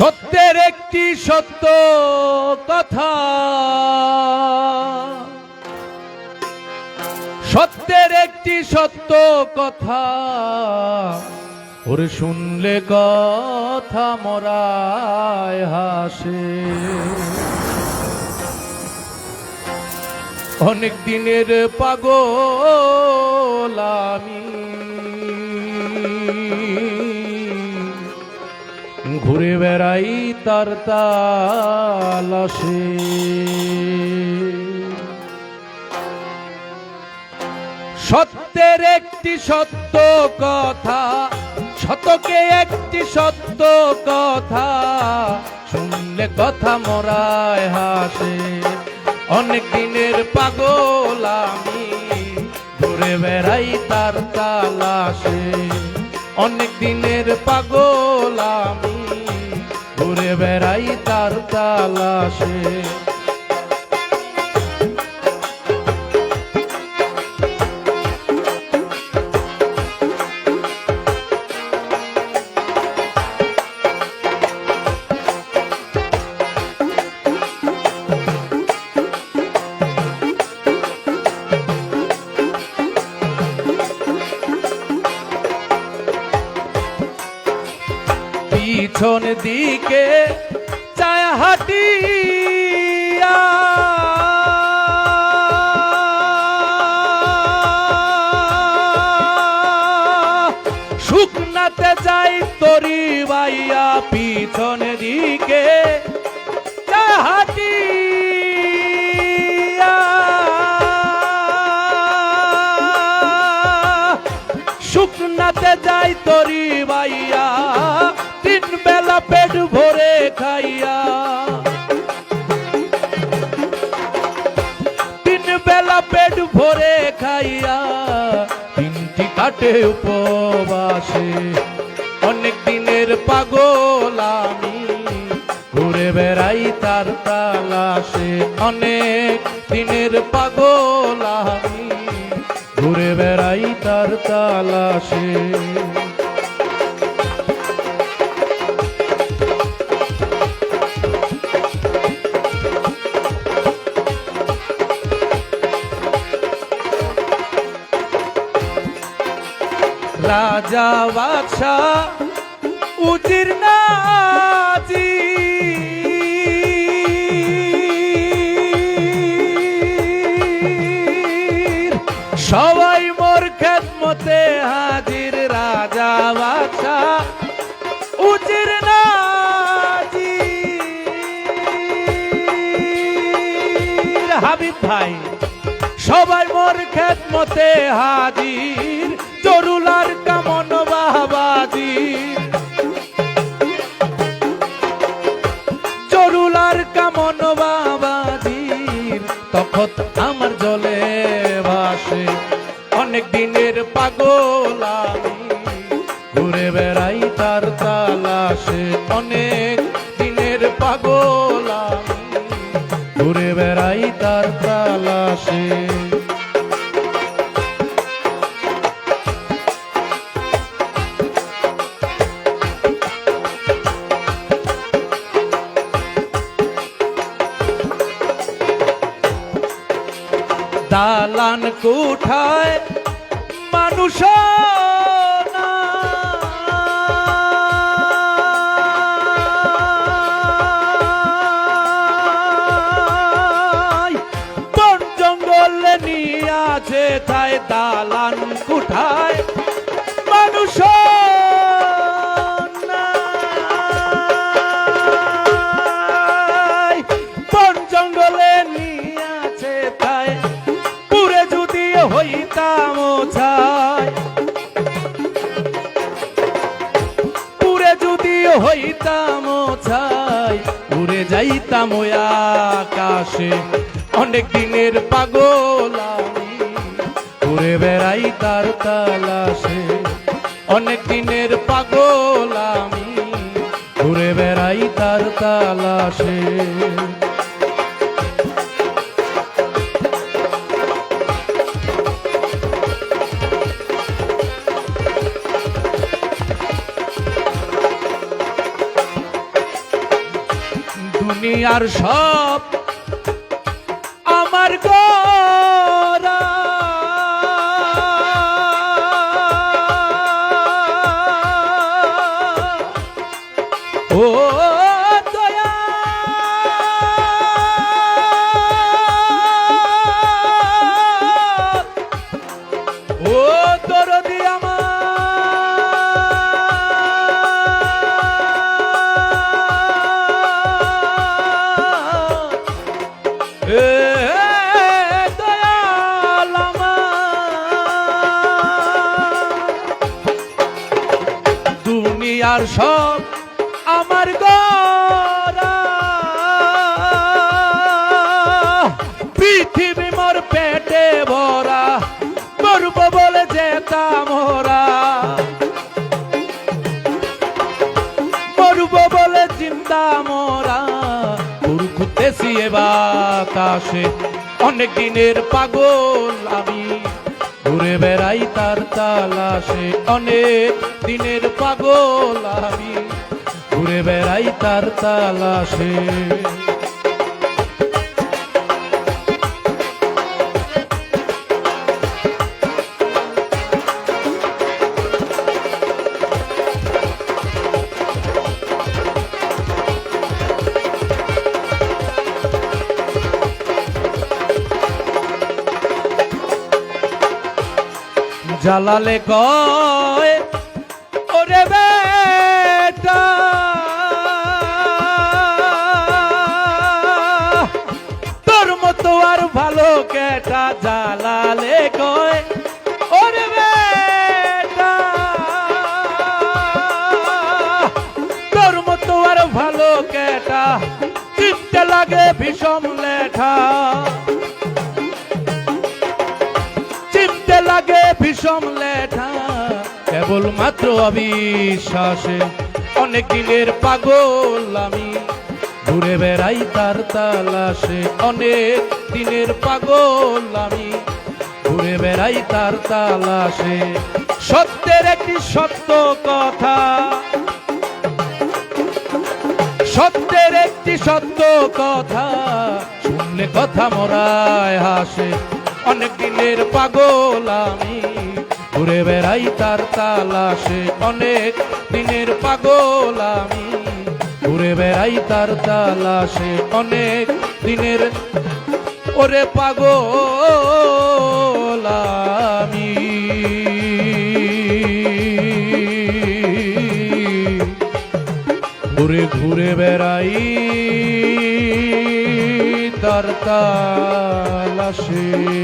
সত্যের একটি সত্য কথা। সত্যের একটি সত্য কথা। ওরে শুনলে কথা মরায় হাসে। অনেক দিনের পাগল আমি। ঘুরে বেড়াই তার তালাশে। সত্যের একটি সত্য কথা শতকে একটি সত্য কথা, শুনলে কথা মরায় হাসে। অনেক দিনের পাগল আমি ঘুরে বেড়াই তার তালাশে। অনেক দিনের পাগল আমি ঘুরে বেড়াই তার তালাশে। দিকে চায় হাটিয়া শুকনাতে যাই তরি বাইয়া পিছন দিকে। চায় হাটিয়া শুকনাতে যাই তরি বাইয়া পেট ভরে খাইয়া। তিন বেলা পেট ভরে খাইয়া তিনটি কাটে উপবাসে। অনেক দিনের পাগল আমি, ঘুরে বেড়াই তার তালাশে। অনেক দিনের পাগল আমি, ঘুরে বেড়াই তার তালাশে। রাজা বাদশা উজির নাজি। সবাই মোর খেদমতে হাজির রাজা বাদশা উজির নাজি। হাবিব ভাই, সবাই মোর খেদমতে হাজির জরুলার কামন বাবাজির জরুলার কামন বাবাজির তখন আমার জলে ভাসে, অনেক দিনের পাগল ঘুরে বেড়াই তার তালাশে, অনেক দিনের পাগল ঘুরে বেড়াই তার তালাশে। দালান কোঠায় মানুষ বন জঙ্গল নিয়ে আছে তাই দালান কোঠায় ওই আকাশে অনেক দিনের পাগল আমি। ঘুরে বেড়াই তার তালাশে, অনেক দিনের পাগল আমি। ঘুরে বেড়াই তার তালাশে। দুনিয়ার সব দুনিয়ার সব আমার গরা পৃথিবী মোর পেটে ভরা মরব বলে যেতাম ওরা মরব বলে চিন্তা মোরা। পুরু খুঁজতেছি এ বাতাসে অনেক দিনের পাগল তার অনেক দিনের পাগল আমি। ঘুরে বেড়াই তার তালাশে। জালালে কয়, ওরে বেটা, তোর মতো আর ভালো কেটা জালালে কয়, ওরে বেটা, তোর মতো আর ভালো কেটা, চিনতে লাগে ভীষণ লেখা ভীষণ লেঠা কেবল মাত্র অবিশ্বাসে অনেক দিনের পাগল আমি। ঘুরে বেড়াই তার তালাশে অনেক দিনের পাগল আমি। ঘুরে বেড়াই তার তালাশে সত্যের একটি সত্য কথা। সত্যের একটি সত্য কথা, শুনলে কথা মরায় হাসে। অনেক দিনের পাগল আমি। ঘুরে বেড়াই তার তালাশে অনেক দিনের পাগল আমি। ঘুরে বেড়াই তার তালাশে অনেক দিনের ওরে পাগল আমি। ঘুরে ঘুরে বেড়াই তার তালাশে।